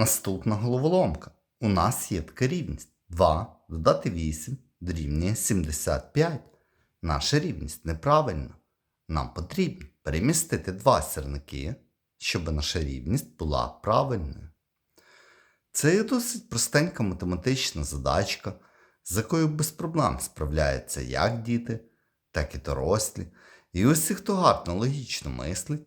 Наступна головоломка. У нас є така рівність 2 додати 8 дорівнює 75. Наша рівність неправильна. Нам потрібно перемістити два сірники, щоб наша рівність була правильною. Це досить простенька математична задачка, з якою без проблем справляються як діти, так і дорослі. І усі, хто гарно логічно мислить,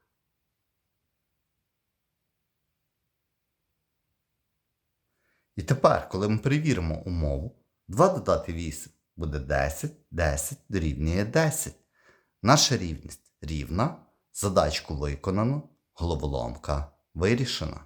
І тепер, коли ми перевіримо умову, 2 додати 8 буде 10, 10 дорівнює 10. Наша рівність рівна, задачку виконано, головоломка вирішена.